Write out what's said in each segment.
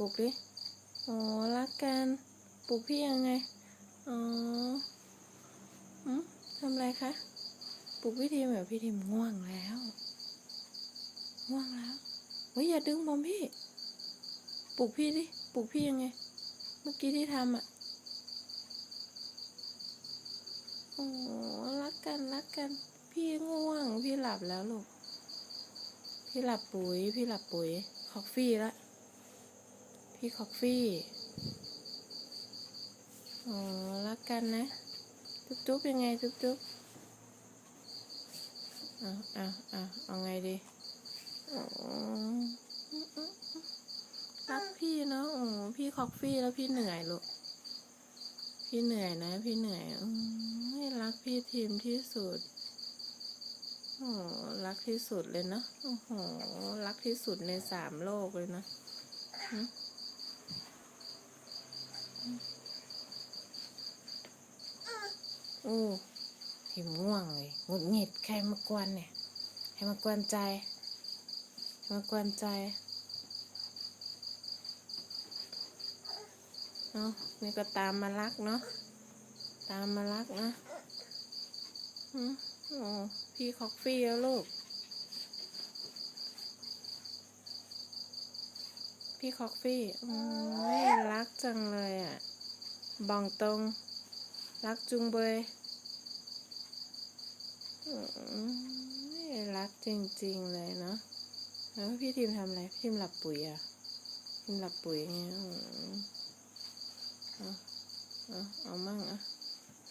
ปลุกดิอ๋อรักกันปลุกพี่ยังไง อ๋ออืมทำอะไรคะปลุกพี่ทีมแบบพี่ทีมง่วงแล้วง่วงแล้วเฮ้ยอย่าดึงผมพี่ปลุกพี่ดิปลุกพี่ยังไง เมื่อกี้ที่ทำอะโอ้รักกันรักกัน พี่ง่วง พี่หลับแล้วลูก พี่หลับปุ๋ย พี่หลับปุ๋ยคอกฟี่ละ พี่คอกฟี่อ๋อรักกันนะ จุ๊บจุ๊บยังไงจุ๊บจุ๊บเอาเอาเอาเอาไงดีอ๋อรักพี่เนาะโอ้พี่คอกฟี่แล้วพี่เหนื่อยลูกพี่เหนื่อยนะ พี่เหนื่อยอืมรักพี่ทีมที่สุดโอ้รักที่สุดเลยเนาะโอ้โหรักที่สุดในสามโลกเลยนะหึ โอ้พิมง่วงเลยหงุดหงิดใครมากวนเนี่ยใครมากวนใจใครมากวนใจเนาะนี่ก็ตามมารักเนาะตามมารักนะอืมโอ้พี่คอกฟี่แล้วลูก พี่คอกฟี่อืมไม่รักจังเลยอะบองตรง รักจุงเบยอืมไม่รักจริงๆเลยเนาะแล้วพี่ทีมทำอะไร พี่ทีมหลับปุ๋ยอะทีมหลับปุ๋ยไงอืมเอาเอาเอามั่งอะ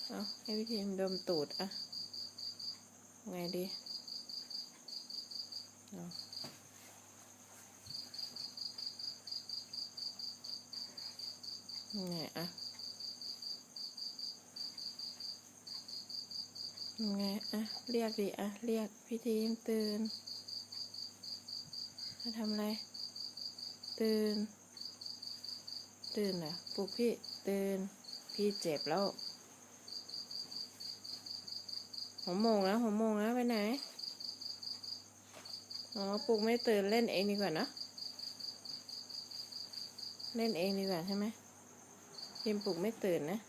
เอาให้พี่ทีมดมตูดอะไงดีเอา ไงอะไงอะเรียกดิอะเรียกพี่ทีมตื่นมาทำอะไร ตื่น ตื่นเหรอปลุกพี่ตื่น พี่เจ็บแล้วหัวโมงแล้วหัวโมงแล้วไปไหนอ๋อปลุกไม่ตื่นเล่นเองดีกว่าเนะ เล่นเองดีกว่าใช่ไหม มปลุกไม่ตื่นนะ